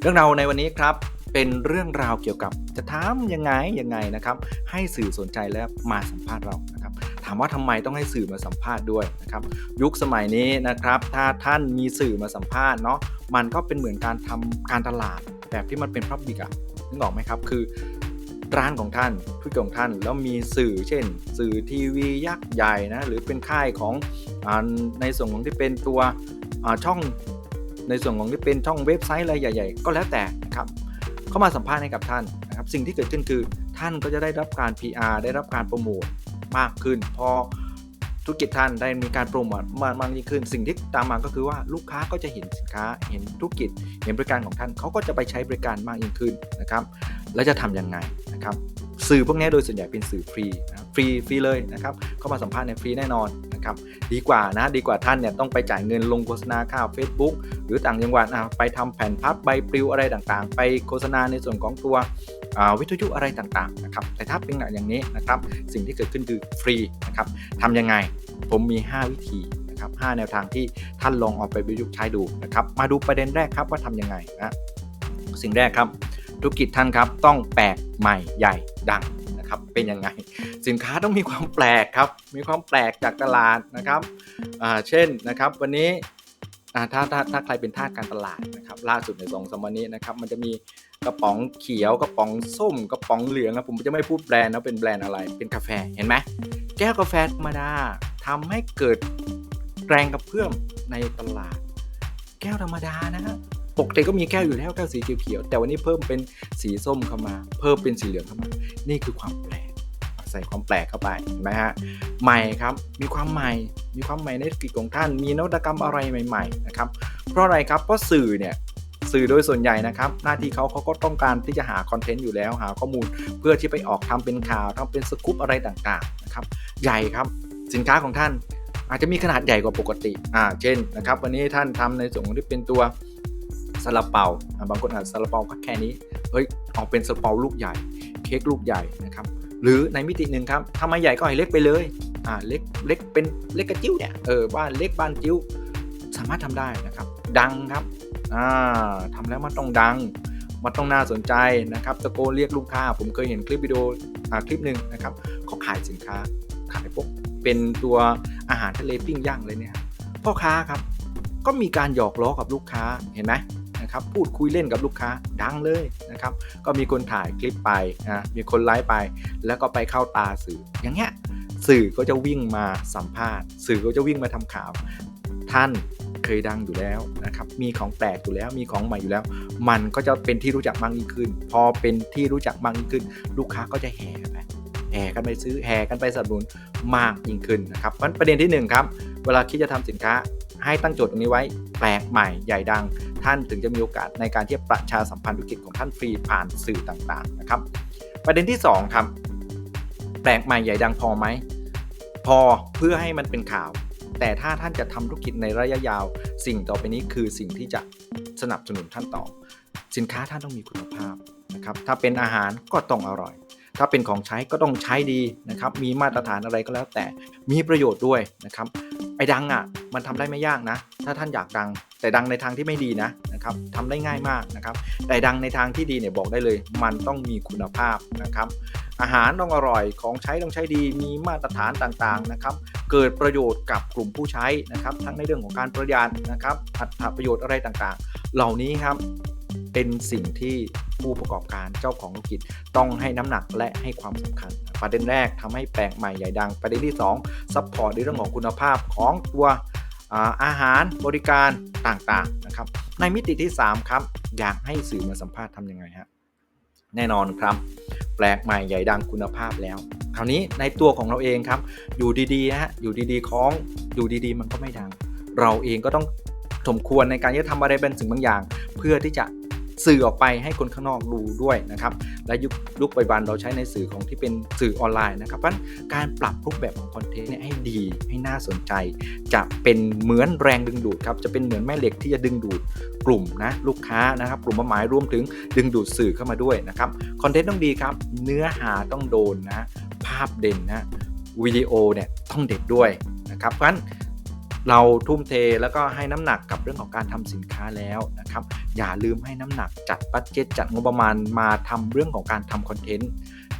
เรื่องราวในวันนี้ครับเป็นเรื่องราวเกี่ยวกับจะทำยังไงยังไงนะครับให้สื่อสนใจและมาสัมภาษณ์เรานะครับถามว่าทำไมต้องให้สื่อมาสัมภาษณ์ด้วยนะครับยุคสมัยนี้นะครับถ้าท่านมีสื่อมาสัมภาษณ์เนาะมันก็เป็นเหมือนการทำการตลาดแบบที่มันเป็นพับบิกอะนึกออกไหมครับคือร้านของท่านธุรกิจของท่านแล้วมีสื่อเช่น สื่อทีวียักษ์ใหญ่นะหรือเป็นค่ายของอในส่วนของที่เป็นตัวช่อง ในส่วนของที่เป็นช่องเว็บไซต์อะไรใหญ่ ๆ ก็แล้วแต่นะครับเข้ามาสัมภาษณ์ให้กับท่านนะครับสิ่งที่เกิดขึ้นคือท่านก็จะได้รับการ PR ได้รับการโปรโมทมากขึ้น พอธุรกิจท่านได้มีการโปรโมทมากมากยิ่งขึ้น สิ่งที่ตามมาก็คือว่าลูกค้าก็จะเห็นสินค้าเห็นธุรกิจ เห็นบริการของท่านเขาก็จะไปใช้บริการมากยิ่งขึ้นนะครับแล้วจะทำยังไงนะครับสื่อพวกนี้โดยส่วนใหญ่เป็นสื่อฟรีฟรีฟรีเลยนะครับเข้ามาสัมภาษณ์ในยฟรีแน่นอน นะครับ ดีกว่านะ ดีกว่าท่านเนี่ยต้องไปจ่ายเงินลงโฆษณาค่า Facebook หรือต่างจังหวัดอะไปทำแผ่นพับใบปลิวอะไรต่างๆ ไปโฆษณาในส่วนของตัววิทยุอะไรต่างๆนะครับ แต่ถ้าเป็นอย่างนี้นะครับ สิ่งที่เกิดขึ้นคือฟรีนะครับทำยังไง ผมมี 5 วิธีนะครับ5แนวทางที่ท่านลองเอาไปประยุกต์ใช้ดูนะครับ มาดูประเด็นแรกครับว่าทำยังไงนะ สิ่งแรกครับ ธุรกิจท่านครับต้องแปลกใหม่ใหญ่ดัง ครับเป็นยังไง สินค้าต้องมีความแปลกครับ มีความแปลกจากตลาดนะครับเช่นนะครับวันนี้ถ้าถ้าถ้าใครเป็นทาสการตลาดนะครับล่าสุดในสองสามวันนี้นะครับมันจะมีกระป๋องเขียวกระป๋องส้มกระป๋องเหลืองนะผมจะไม่พูดแบรนด์นะเป็นแบรนด์อะไรเป็นกาแฟเห็นไหมแก้วกาแฟธรรมดาทำให้เกิดแรงกระเพื่อมในตลาด แก้วธรรมดานะฮะ ปกติก็มีแก้วอยู่แล้วแก้วสีเขียวๆแต่วันนี้เพิ่มเป็นสีส้มเข้ามา เพิ่มเป็นสีเหลืองเข้ามา นี่คือความแปลกใส่ความแปลกเข้าไปเห็นไหมฮะใหม่ครับมีความใหม่ มีความใหม่ในธุรกิจของท่าน มีนวัตกรรมอะไรใหม่ๆนะครับเพราะอะไรครับเพราะสื่อเนี่ยสื่อโดยส่วนใหญ่นะครับ หน้าที่เขาเขาก็ต้องการที่จะหาคอนเทนต์อยู่แล้วหาข้อมูล เพื่อที่ไปออกทำเป็นข่าวทำเป็นสกู๊ปอะไรต่างๆนะครับใหญ่ครับสินค้าของท่านอาจจะมีขนาดใหญ่กว่าปกติ อ่า เช่นนะครับ วันนี้ท่านทำในส่วนของที่เป็นตัว ซาลาเปาบางคนอาจซาลาเปาก็แค่นี้เฮ้ยออกเป็นซาลาเปาลูกใหญ่ เค้กลูกใหญ่นะครับหรือในมิติหนึ่งครับถ้าไม่ใหญ่ก็ให้เล็กไปเลยอ่าเล็กเล็กเป็นเล็กกระจิ้วเนี่ยเออบ้านเล็กบ้านจิ้วสามารถทำได้นะครับ ดังครับอ่าทำแล้วมันต้องดังมันต้องน่าสนใจนะครับตะโกนเรียกลูกค้า ผมเคยเห็นคลิปวิดีโออ่าคลิปหนึ่งนะครับเขาขายสินค้าขายพวกเป็นตัวอาหารทะเลปิ้งย่างเลยเนี่ยพ่อค้าครับก็มีการหยอกล้อกับลูกค้าเห็นไหม นะครับพูดคุยเล่นกับลูกค้าดังเลยนะครับก็มีคนถ่ายคลิปไปนะมีคนไลฟ์ไป แล้วก็ไปเข้าตาสื่อ อย่างเงี้ยสื่อก็จะวิ่งมาสัมภาษณ์ สื่อก็จะวิ่งมาทำข่าว ท่านเคยดังอยู่แล้วนะครับมีของแปลกอยู่แล้วมีของใหม่อยู่แล้ว มันก็จะเป็นที่รู้จักมากยิ่งขึ้น พอเป็นที่รู้จักมากยิ่งขึ้น ลูกค้าก็จะแห่ไปแห่กันไปซื้อแห่กันไปสนับสนุนมากยิ่งขึ้นนะครับเพราะฉะนั้นประเด็นที่หนึ่งครับเวลาคิดจะทำสินค้า ให้ตั้งโจทย์ตรงนี้ไว้แปลกใหม่ใหญ่ดัง ท่านถึงจะมีโอกาสในการที่ประชาสัมพันธ์ธุรกิจของท่านฟรีผ่านสื่อต่างๆนะครับ ประเด็นที่ 2 ครับ แปลกใหม่ใหญ่ดังพอไหม พอเพื่อให้มันเป็นข่าว แต่ถ้าท่านจะทำธุรกิจในระยะยาว สิ่งต่อไปนี้คือสิ่งที่จะสนับสนุนท่านต่อ สินค้าท่านต้องมีคุณภาพนะครับถ้าเป็นอาหารก็ต้องอร่อยถ้าเป็นของใช้ก็ต้องใช้ดีนะครับ มีมาตรฐานอะไรก็แล้วแต่ มีประโยชน์ด้วยนะครับ ไอ้ดังอะมันทำได้ไม่ยากนะ ถ้าท่านอยากดัง แต่ดังในทางที่ไม่ดีนะนะครับทำได้ง่ายมากนะครับ แต่ดังในทางที่ดีเนี่ยบอกได้เลย มันต้องมีคุณภาพนะครับ อาหารต้องอร่อยของใช้ต้องใช้ดี มีมาตรฐานต่างๆนะครับ เกิดประโยชน์กับกลุ่มผู้ใช้นะครับ ทั้งในเรื่องของการประหยัดนะครับอัตราประโยชน์อะไรต่างๆ เหล่านี้ครับ เป็นสิ่งที่ผู้ประกอบการเจ้าของธุรกิจต้องให้น้ำหนักและให้ความสำคัญ ประเด็นแรกทำให้แปลกใหม่ใหญ่ดัง ประเด็นที่2ซัพพอร์ตในเรื่องของคุณภาพของตัวอาหารบริการต่างๆนะครับในมิติที่ 3 ครับ อยากให้สื่อมาสัมภาษณ์ทำยังไงฮะแน่นอนครับ แปลกใหม่ใหญ่ดังคุณภาพแล้ว คราวนี้ในตัวของเราเองครับ อยู่ดีๆฮะอยู่ดีๆคล้องอยู่ดีๆ มันก็ไม่ดัง เราเองก็ต้องสมควรในการที่จะทำอะไรเป็นสิ่งบางอย่าง เพื่อที่จะ สื่อออกไปให้คนข้างนอกดูด้วยนะครับ และยุคยุคปัจจุบันเราใช้ในสื่อของที่เป็นสื่อออนไลน์นะครับเพราะการปรับรูปแบบของคอนเทนต์เนี่ยให้ดีให้น่าสนใจ จะเป็นเหมือนแรงดึงดูดครับจะเป็นเหมือนแม่เหล็กที่จะดึงดูดกลุ่มนะลูกค้านะครับ กลุ่มเป้าหมายรวมถึงดึงดูดสื่อเข้ามาด้วยนะครับคอนเทนต์ต้องดีครับ เนื้อหาต้องโดนนะภาพเด่นนะวิดีโอเนี่ยต้องเด็ดด้วยนะครับเพราะฉะนั้น เราทุ่มเทแล้วก็ให้น้ำหนักกับเรื่องของการทำสินค้าแล้วนะครับ อย่าลืมให้น้ำหนักจัดบัตเจ็ตจัดงบประมาณมาทำเรื่องของการทำคอนเทนต์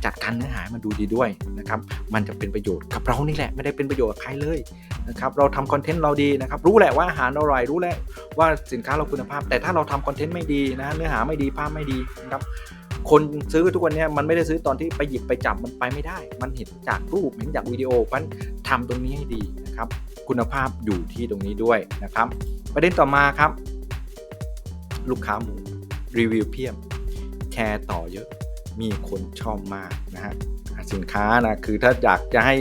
จัดการเนื้อหามันดูดีด้วยนะครับ มันจะเป็นประโยชน์กับเรานี่แหละไม่ได้เป็นประโยชน์กับใครเลยนะครับ เราทำคอนเทนต์เราดีนะครับ รู้แหละว่าอาหารอร่อยรู้แหละว่าสินค้าเราคุณภาพ แต่ถ้าเราทำคอนเทนต์ไม่ดีนะเนื้อหาไม่ดีภาพไม่ดีนะครับ คนซื้อทุกวันเนี้ยมันไม่ได้ซื้อตอนที่ไปหยิบไปจับมันไปไม่ได้ มันเห็นจากรูปเห็นจากวิดีโอเพราะฉะนั้นทำตรงนี้ให้ดีนะครับ คุณภาพอยู่ที่ตรงนี้ด้วยนะครับ ประเด็นต่อมาครับ ลูกค้าหมูรีวิวเพียบแชร์ต่อเยอะ มีคนชอบมากนะฮะสินค้านะคือถ้าอยากจะให้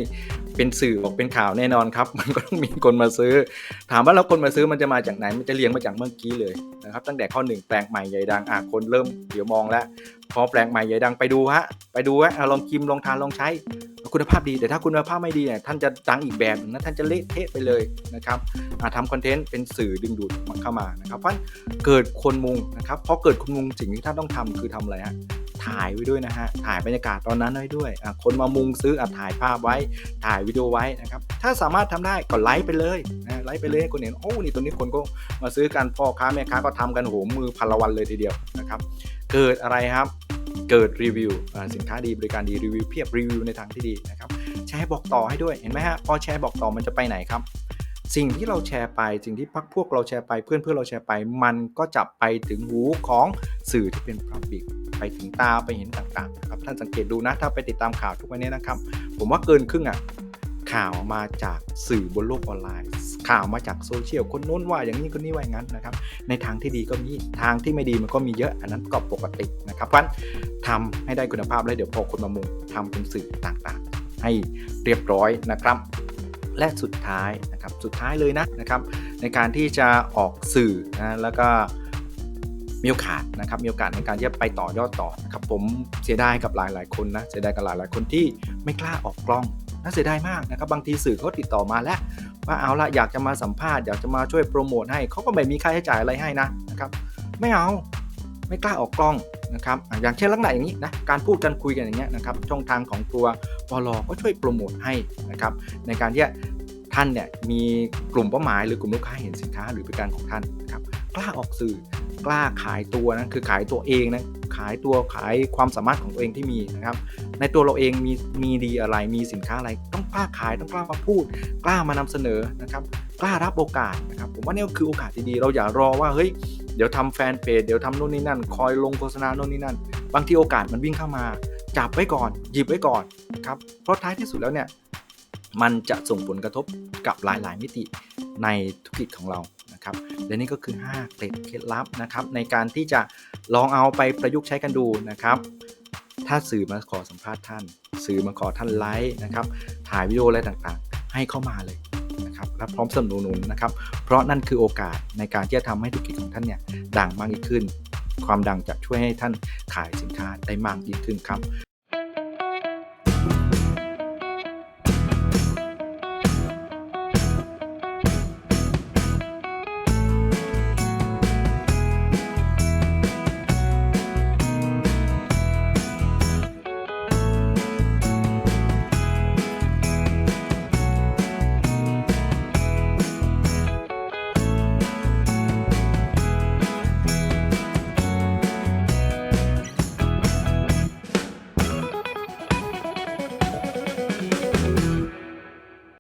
เป็นสื่อออกเป็นข่าวแน่นอนครับ มันก็ต้องมีคนมาซื้อ ถามว่าแล้วคนมาซื้อมันจะมาจากไหนมันจะเรียงมาจากเมื่อกี้เลยนะครับ ตั้งแต่ข้อหนึ่งแปลงใหม่ใหญ่ดังอะคนเริ่มเดี๋ยวมองแล้วพอแปลงใหม่ใหญ่ดังไปดูฮะไปดูฮะลองกิมลองทานลองใช้ คุณภาพดีแต่ถ้าคุณภาพไม่ดีเนี่ยท่านจะดังอีกแบบหนึงนะท่านจะเละเทะไปเลยนะครับทำคอนเทนต์เป็นสื่อดึงดูดมันเข้ามานะครับเพราะเกิดคนมุงนะครับพอเกิดคนมุงสิ่งที่ท่านต้องทำคือทำอะไรฮะ ถ่ายไว้ด้วยนะฮะ ถ่ายบรรยากาศตอนนั้นไว้ด้วย คนมามุงซื้ออะถ่ายภาพไว้ ถ่ายวิดีโอไว้นะครับ ถ้าสามารถทำได้ก็ไลฟ์ไปเลยนะไลฟ์ไปเลยคนเห็น โอ้ นี่ตัวนี้คนก็มาซื้อกันพ่อค้าแม่ค้าก็ทำกันโหมือพันละวันเลยทีเดียวนะครับ เกิดอะไรครับ เกิดรีวิวสินค้าดีบริการดีรีวิวเพียบรีวิวในทางที่ดีนะครับ แชร์บอกต่อให้ด้วย เห็นไหมฮะ พอแชร์บอกต่อมันจะไปไหนครับสิ่งที่เราแชร์ไป สิ่งที่พักพวกเราแชร์ไป เพื่อนเพื่อเราแชร์ไป มันก็จะไปถึงหูของสื่อที่เป็นพับบิก ไปถึงตาไปเห็นต่างๆนะครับท่านสังเกตดูนะถ้าไปติดตามข่าวทุกวันนี้นะครับ ผมว่าเกินครึ่งอะข่าวมาจากสื่อบนโลกออนไลน์ ข่าวมาจากโซเชียลคนโน้นว่าอย่างนี้คนนี้ว่าอย่างนั้นนะครับ ในทางที่ดีก็มีทางที่ไม่ดีมันก็มีเยอะ อันนั้นก็ปกตินะครับเพราะฉะนั้นทำให้ได้คุณภาพแล้วเดี๋ยวพอคนมามุงทำเป็นสื่อต่างๆ ให้เรียบร้อยนะครับ และสุดท้ายนะครับสุดท้ายเลยนะนะครับ ในการที่จะออกสื่อนะแล้วก็ มีโอกาสนะครับมีโอกาสในการที่จะไปต่อยอดต่อนะครับผมเสียดายกับหลายๆคนนะเสียดายกับหลายๆคนที่ไม่กล้าออกกล้องน่าเสียดายมากนะครับบางทีสื่อเขาติดต่อมาแล้วว่าเอาละอยากจะมาสัมภาษณ์อยากจะมาช่วยโปรโมทให้เขาก็ไม่มีค่าใช้จ่ายอะไรให้นะนะครับไม่เอาไม่กล้าออกกล้องนะครับอย่างเช่นลักษณะอย่างนี้นะการพูดกันคุยกันอย่างเงี้ยนะครับช่องทางของตัวปลก็ช่วยโปรโมทให้นะครับในการที่ท่านเนี่ยมีกลุ่มเป้าหมายหรือกลุ่มลูกค้าเห็นสินค้าหรือบริการของท่านนะครับ กล้าออกสื่อกล้าขายตัวนะคือขายตัวเองนะขายตัวขายความสามารถของตัวเองที่มีนะครับในตัวเราเองมีมีดีอะไรมีสินค้าอะไร ต้องกล้าขายต้องกล้ามาพูด กล้ามานำเสนอนะครับกล้ารับโอกาสนะครับผมว่านี่คือโอกาสที่ดีเราอย่ารอว่าเฮ้ยเดี๋ยวทำแฟนเพจเดี๋ยวทำโน่นนี่นั่น คอยลงโฆษณาโน่นนี่นั่น บางทีโอกาสมันวิ่งเข้ามา จับไว้ก่อน หยิบไว้ก่อนครับเพราะท้ายที่สุดแล้วเนี่ยมันจะส่งผลกระทบกับหลาย ๆ มิติในธุรกิจของเรา นะครับ และนี่ก็คือ 5 เกร็ดเคล็ดลับนะครับในการที่จะลองเอาไปประยุกต์ใช้กันดูนะครับ ถ้าสื่อมาขอสัมภาษณ์ท่าน สื่อมาขอท่านไลฟ์นะครับ ถ่ายวิดีโออะไรต่างๆ ให้เข้ามาเลยนะครับและพร้อมสนับสนุนนะครับ เพราะนั่นคือโอกาสในการที่จะทำให้ธุรกิจของท่านเนี่ยดังมากยิ่งขึ้น ความดังจะช่วยให้ท่านขายสินค้าได้มากยิ่งขึ้นครับ